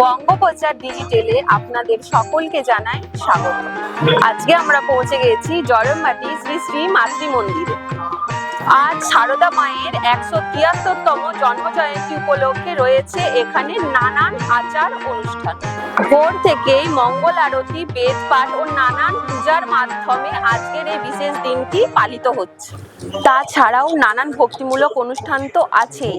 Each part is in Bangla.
বঙ্গপ্রচার ডিজিটালে আপনাদের সকলকে জানাই স্বাগত। আজকে আমরা পৌঁছে গেছি জরমবাটি শ্রী শ্রী মাতৃ মন্দিরে আজ সারদা মায়ের একশো তিয়াত্তরতম জন্মজয়ন্তী উপলক্ষে রয়েছে এখানে নানান আচার অনুষ্ঠান। ভোর থেকেই মঙ্গল আরতি, বেদ পাঠ ও নানান পূজার মাধ্যমে আজকের এই বিশেষ দিনটি পালিত হচ্ছে। তাছাড়াও নানান ভক্তিমূলক অনুষ্ঠান তো আছেই।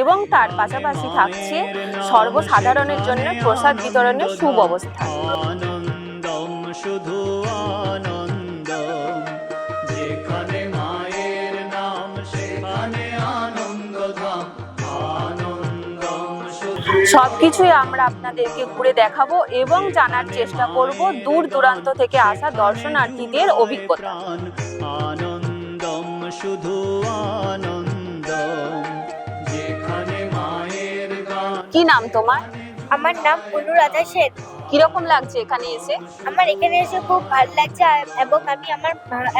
এবং তার পাশাপাশি থাকছে সর্বসাধারণের জন্য প্রসাদ বিতরণের সুব্যবস্থা শুধু আনন্দম যেখানে মায়ের নাম সেখানে আনন্দ ধাম সবকিছুই আমরা আপনাদেরকে ঘুরে দেখাবো এবং জানার চেষ্টা করব দূর দূরান্ত থেকে আসা দর্শনার্থীদের অভিজ্ঞতা। আনন্দম শুধু আনন্দম। যেখানে মায়ের কি নাম তোমার? আমার নাম অনুরাধা শেখ কীরকম লাগছে এখানে এসে? আমার এখানে এসে খুব ভালো লাগছে এবং আমি আমার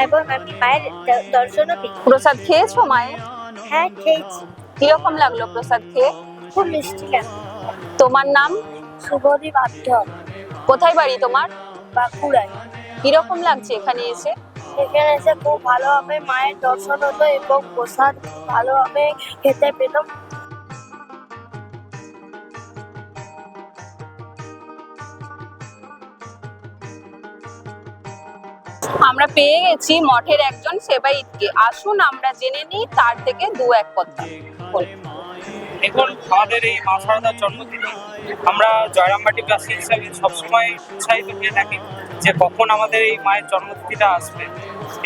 এবং আমি মায়ের দর্শনও পেয়েছি। প্রসাদ খেয়েছো মায়ের? হ্যাঁ খেয়েছি। কীরকম লাগল প্রসাদ খেয়ে? খুব মিষ্টি লাগে তোমার নাম? শুভদীপ আব্দ কোথায় বাড়ি তোমার? বাঁকুড়ায়। কীরকম লাগছে এখানে এসে? এখানে এসে খুব ভালোভাবে মায়ের দর্শন হতো এবং প্রসাদ ভালোভাবে খেতে পেতাম আমরা পেয়ে গেছি মঠের একজন সেবাইতকে আসুন, আমরা জেনে নিই তার থেকে দু এক কথা। দেখুন, আমাদের এই মা সারদার জন্মদিনে আমরা জয়রামবাটিবাসী হিসাবে সবসময় উৎসাহিত হয়ে থাকি যে কখন আমাদের এই মায়ের জন্মতিথিটা আসবে।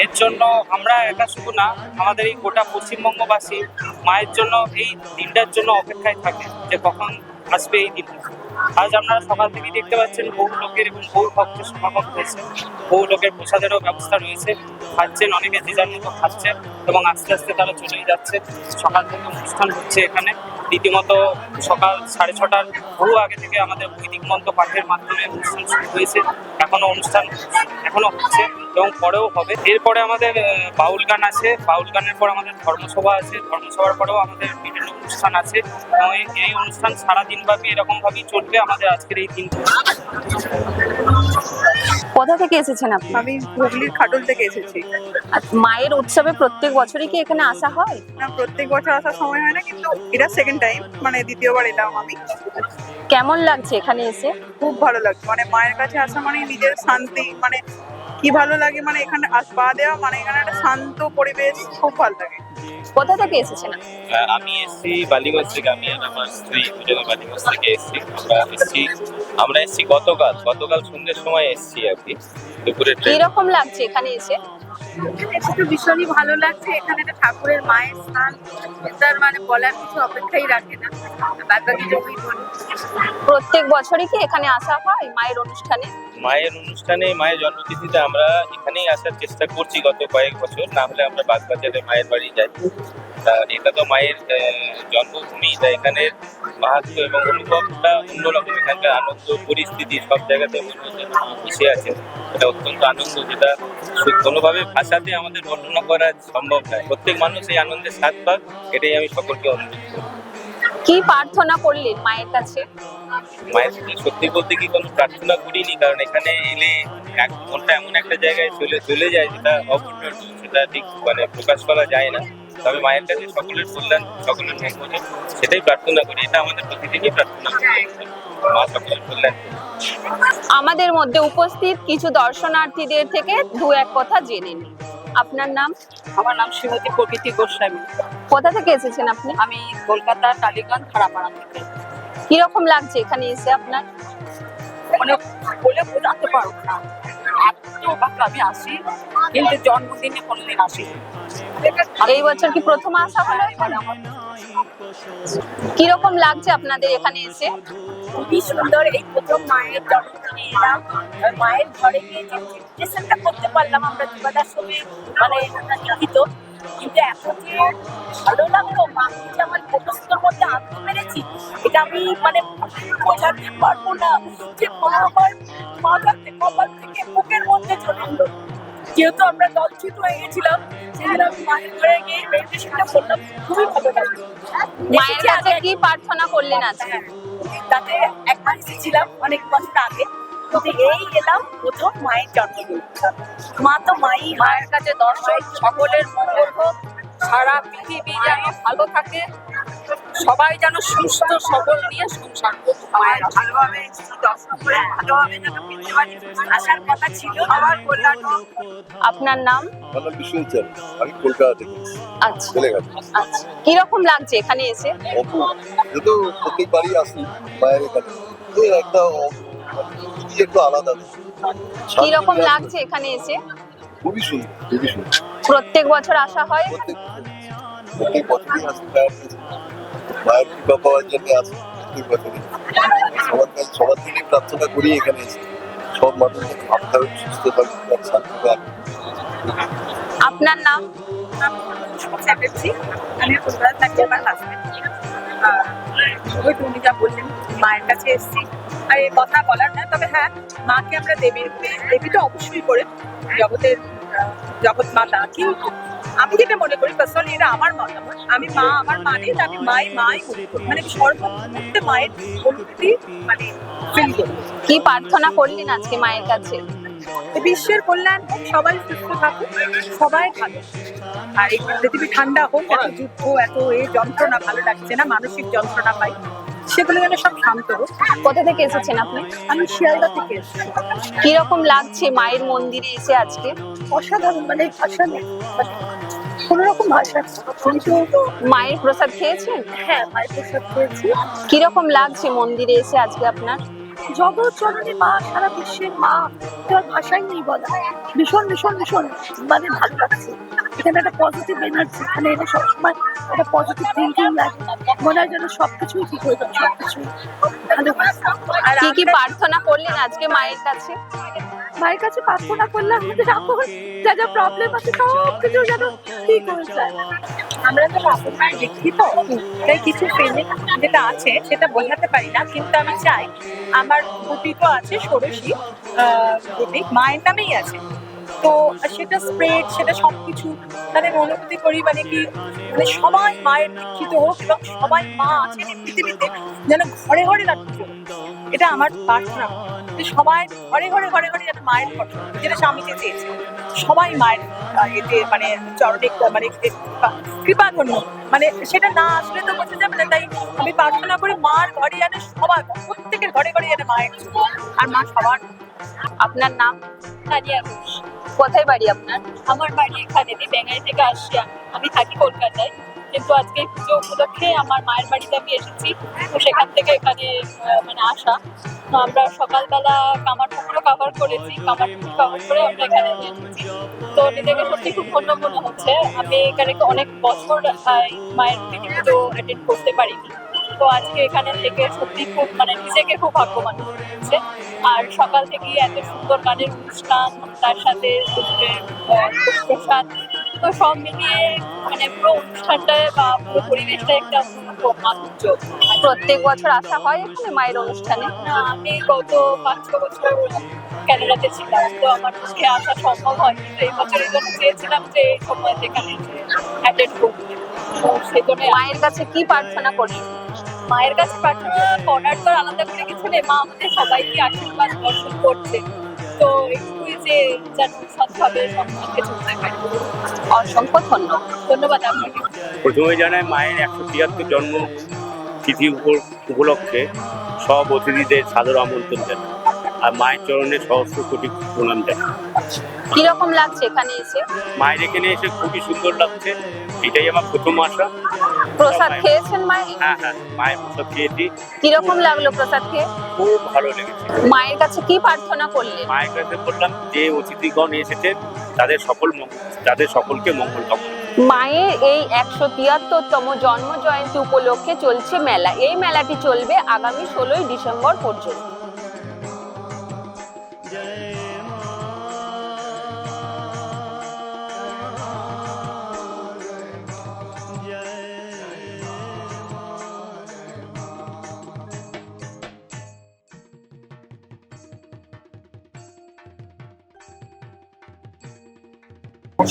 এর জন্য আমরা একা শুধু না, আমাদের এই গোটা পশ্চিমবঙ্গবাসী মায়ের জন্য এই দিনটার জন্য অপেক্ষায় থাকে যে কখন আসবে এই দিনটা। আজ আপনারা সকাল থেকে দেখতে পাচ্ছেন বহু লোকের এবং বহু ভক্তের সমাগম হয়েছে। বহু লোকের প্রসাদেরও ব্যবস্থা রয়েছে। খাচ্ছেন, অনেকে যে যার মতো খাচ্ছেন এবং আস্তে আস্তে তারা চলেই যাচ্ছে। সকাল থেকে অনুষ্ঠান হচ্ছে এখানে। রীতিমতো সকাল সাড়ে ছটার বহু আগে থেকে আমাদের বৈদিক মন্ত্র পাঠের মাধ্যমে অনুষ্ঠান শুরু হয়েছে। এখনও অনুষ্ঠান এখনও হচ্ছে এবং পরেও হবে। এরপরে আমাদের বাউল গান আছে। বাউল গানের পর আমাদের ধর্মসভা আছে। ধর্মসভার পরেও আমাদের বিভিন্ন অনুষ্ঠান আছে। এবং এই- অনুষ্ঠান সারা এরকমভাবেই এরকম ভাবেই আমাদের আজকের এই দিন কোথা থেকে এসেছেন আপনি? আমি হুগলির খাটুল থেকে এসেছি। আর মায়ের উৎসবে প্রত্যেক বছরই কি এখানে আসা হয়? না প্রত্যেক বছর আসার সময় হয় না কিন্তু এটা সেকেন্ড টাইম মানে দ্বিতীয়বার এলাম আমি। কেমন লাগছে এখানে এসে? খুব ভালো লাগছে মানে মায়ের কাছে আসা মানে নিজের শান্তি মানে কি ভালো লাগে মানে এখানে আস পা দেওয়া মানে এখানে একটা শান্ত পরিবেশ খুব ভালো লাগে। কোথা থেকে এসেছেন আমি এসেছি বালিগঞ্জ থেকে আমি আর আমার স্ত্রী দুজনে বালিগঞ্জ থেকে এসেছি আমরা এসেছি আমরা এসেছি গতকাল গতকাল সন্ধ্যের সময় এসেছি আর কি দুপুরে কি রকম লাগছে এখানে এসে? তো ভীষণই ভালো লাগছে। এখানে একটা ঠাকুরের মায়ের স্থান। তার মানে বলার কিছু অপেক্ষাই রাখে না। জমি প্রত্যেক বছরই কি এখানে আসা হয় মায়ের অনুষ্ঠানে? মায়ের অনুষ্ঠানে মায়ের জন্মতিথিতে আমরা এখানেই আসার চেষ্টা করছি গত কয়েক বছর। না হলে আমরা বাগবাজারে মায়ের বাড়ি যাই। তা এটা তো মায়ের আহ, জন্মভূমি। তা এখানের মাহাত্ম এবং অনুভবটা অন্যরকম। এখানকার আনন্দ পরিস্থিতি সব জায়গাতে মনে হচ্ছে মিশে আছে। এটা অত্যন্ত আনন্দ যেটা কোনোভাবে ভাষাতে আমাদের বর্ণনা করা সম্ভব নয়। প্রত্যেক মানুষ এই আনন্দের স্বাদ পাক এটাই আমি সকলকে অনুরোধ করি। কি প্রার্থনা করলেন মায়ের কাছে? মায়ের সাথে সত্যি বলতে কি কোনো প্রার্থনা করিনি কারণ এখানে এলে এক মনটা এমন একটা জায়গায় চলে চলে যায় যেটা অপূর্ণ সেটা ঠিক মানে প্রকাশ করা যায় না। তবে মায়ের কাছে সকলের কল্যাণ সকলের মঙ্গল সেটাই প্রার্থনা করি এটা আমাদের প্রতিদিনই প্রার্থনা। মা সকলের কল্যাণ। আমাদের মধ্যে উপস্থিত কিছু দর্শনার্থীদের থেকে দু এক কথা জেনে নিই আপনার নাম? আমার নাম শ্রীমতী প্রকৃতি গোস্বামী। কোথা থেকে এসেছেন আপনি? আমি কলকাতার টালিগঞ্জ খারাপাড়া থেকে। কীরকম লাগছে এখানে এসে আপনার? মানে বলে বোঝাতে পারব না। এত আমি আসি কিন্তু জন্মদিনে কোনোদিন আসি এই বছর কি প্রথম আসা হলো কীরকম লাগছে আপনাদের এখানে এসে? খুবই সুন্দর এই প্রথম মায়ের জন্মদিনে এলাম মায়ের ঘরে গিয়ে যে সেলিব্রেশনটা করতে পারলাম আমরা দুবেলার সময় মানে লিখিত কিন্তু এখন যে ভালো লাগল মাকে আমার মুখস্থর মধ্যে আনতে পেরেছি এটা আমি মানে বোঝাতে পারব না যে মা আমার মাথাতে কপাল থেকে বুকের মধ্যে চলে এলো। যেহেতু আমরা দলচ্যুত হয়ে গেছিলাম সেদিন আমি মায়ের ঘরে গিয়ে মেডিটেশনটা করলাম। খুবই ভালো লাগল। মায়ের কাছে কি প্রার্থনা করলেন আজকে? তাতে একবার এসেছিলাম অনেক বছর আগে। এই এলাম প্রথম মায়ের জন্মদিন মা তো মাই মায়ের কাছে দর্শক সকলের মঙ্গল হোক। সারা পৃথিবী যেন ভালো থাকে। সবাই যেন সুস্থ সবল নিয়ে সংসার মায়ের ভালোভাবে ভালোভাবে যেন পেতে পারি আসার কথা ছিল আমার কল্যাণ আপনার নাম? আমার বিশ্বজিৎ আমি কলকাতা থেকে। আচ্ছা। আচ্ছা। কীরকম লাগছে এখানে এসে? প্রত্যেকবারই আসি মায়ের এখানে একটা একটু আলাদা কীরকম লাগছে এখানে এসে? খুবই সুন্দর খুবই সুন্দর। প্রত্যেক বছর আসা হয়? প্রত্যেক বছরই আসি মায়ের কৃপা পাওয়ার জন্য আসি প্রত্যেক বছরই সবার কাছে সবার দিনই প্রার্থনা করি এখানে এসে সব মানুষ থাকুক সুস্থ আর শান্তি পাক আপনার নাম? চ্যাটার্জি আমি কলকাতা থাকি আমার হাজবেন্ড ওই তুমি যা বললেন, মায়ের কাছে এসেছি। আর এই কথা বলার না, তবে হ্যাঁ মাকে আমরা দেবীর দেবী তো অবশ্যই করে জগতের জগৎ মাতা। কিন্তু আমি যেটা মনে করি পার্সোনালি এটা আমার মতামত। আমি মা আমার মানে আমি মাই মাই মানে সর্বমুহূর্তে মায়ের অনুভূতি মানে ফিল করি। কি প্রার্থনা করলেন আজকে মায়ের কাছে? বিশ্বের কল্যাণ হোক সবাই সুস্থ থাকুক সবাই ভালো আর এই পৃথিবী ঠান্ডা হোক এত যুদ্ধ এত এ যন্ত্রণা ভালো লাগছে না মানসিক যন্ত্রণা পাই। সেগুলো যেন সব শান্ত হোক। কোথা থেকে এসেছেন আপনি? আমি শিয়ালদা থেকে এসেছি। কীরকম লাগছে মায়ের মন্দিরে এসে আজকে? অসাধারণ মানে অসাধারণ কোন রকম ভাষা কিন্তু মায়ের প্রসাদ খেয়েছেন? হ্যাঁ মায়ের প্রসাদ খেয়েছি। কীরকম লাগছে মন্দিরে এসে আজকে আপনার? জগৎ জননী মা সারা বিশ্বের মা তার ভাষাই নেই বলা। ভীষণ ভীষণ ভীষণ মানে ভালো লাগছে। এখানে একটা পজিটিভ এনার্জি এখানে এটা সবসময় একটা পজিটিভ থিঙ্কিং লাগে। মনে হয় যেন সবকিছুই ঠিক হয়ে যাবে সবকিছুই ভালো আর কি কি প্রার্থনা করলেন আজকে মায়ের কাছে? মায়ের কাছে প্রার্থনা করলে আমাদের এখন যা যা প্রবলেম আছে সব কিছু যেন ঠিক হয়ে যায়। আমরা তো ঠাকুর মায়ের দেখি তো, তাই কিছু ফিলিং যেটা আছে সেটা বোঝাতে পারি না, কিন্তু আমি চাই আমার গুটি তো আছে, ষোড়শী গুটি মায়ের নামেই আছে। তো সেটা স্প্রেড সেটা সবকিছু তাদের অনুভূতি করি মানে কি মানে সবাই মায়ের দীক্ষিত হোক এবং সবাই মা এই পৃথিবীতে, যেন ঘরে ঘরে রাখতে এটা আমার প্রার্থনা। যে সবাই ঘরে ঘরে ঘরে ঘরে যেন মায়ের ফটো যেটা স্বামীকে চেয়েছে। সবাই মায়ের এতে মানে চরণে মানে কৃপা- কৃপা ধন্য মানে সেটা না আসলে তো বোঝা যাবে না তাই আমি প্রার্থনা করি মার ঘরে যেন সবার প্রত্যেকের ঘরে ঘরে যেন মায়ের আর মা সবার। আপনার নাম? তানিয়া ঘোষ। কোথায় বাড়ি আপনার? আমার বাড়ি এখানে আমি বেঙ্গাই থেকে আসছি আমি। আমি থাকি কলকাতায়। কিন্তু আজকে পুজো উপলক্ষে আমার মায়ের বাড়িতে আমি এসেছি। তো সেখান থেকে এখানে মানে আসা। তো আমরা সকালবেলা কামার পুকুরও কভার করেছি। কামার পুকুর কভার করে আমরা এখানে এসেছি। তো নিজেকে সত্যি খুব ধন্য মনে হচ্ছে। আমি এখানে অনেক বছর মায়ের থেকে পুজো অ্যাটেন্ড করতে পারিনি। তো আজকে এখানে থেকে সত্যি খুব মানে নিজেকে খুব ভাগ্যবান হচ্ছে। আর সকাল থেকে এত সুন্দর গানের অনুষ্ঠান, তার সাথে প্রসাদ তো সব মিলিয়ে মানে পুরো অনুষ্ঠানটা বা পুরো পরিবেশটা একটা মাধুর্য প্রত্যেক বছর আসা হয় এখানে মায়ের অনুষ্ঠানে? আমি গত পাঁচ ছ বছর ক্যানাডাতে ছিলাম তো আমার পক্ষে আসা সম্ভব হয়নি তো এই বছরের জন্য চেয়েছিলাম যে এই সময় এখানে অ্যাটেন্ড করতে। তো মায়ের কাছে কি প্রার্থনা করি মায়ের কাছে প্রার্থনা করার তো আলাদা করে কিছু নেই মা আমাদের সবাইকে আশীর্বাদ দর্শন করছে। তো যে যেন সৎভাবে সম্পর্কে চলতে পারে। অসংখ্য ধন্যবাদ। ধন্যবাদ আপনাকে। প্রথমে জানাই মায়ের একশো তিয়াত্তর জন্ম তিথি উপ- উপলক্ষে সব অতিথিদের সাদর আমন্ত্রণ জানাই। আর মায়ের চরণে সহস্র কোটি প্রণাম জানাই। কীরকম লাগছে এখানে এসে? মায়ের এখানে এসে খুবই সুন্দর লাগছে। এটাই আমার প্রথম আসা প্রসাদ খেয়েছেন মায়ের? হ্যাঁ হ্যাঁ মায়ের প্রসাদ খেয়েছি। কীরকম লাগল প্রসাদ খেয়ে? খুব ভালো লেগেছে। মায়ের কাছে কি প্রার্থনা করলেন মায়ের কাছে বললাম যে অতিথিগণ এসেছেন তাদের সকল তাদের সকলকে মঙ্গল কামনা। মায়ের এই একশো তিয়াত্তরতম জন্ম জয়ন্তী উপলক্ষে চলছে মেলা। এই মেলাটি চলবে আগামী ষোলোই ডিসেম্বর পর্যন্ত।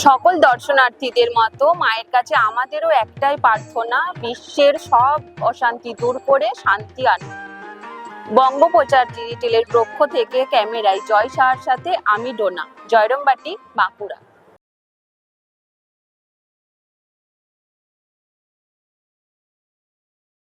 সকল দর্শনার্থীদের মতো মায়ের কাছে আমাদেরও একটাই প্রার্থনা, বিশ্বের সব অশান্তি দূর করে শান্তি আন। বঙ্গোপচার ডিজিটালের পক্ষ থেকে ক্যামেরায় জয় সাহার সাথে আমি ডোনা। জয়রমবাটি, বাঁকুড়া।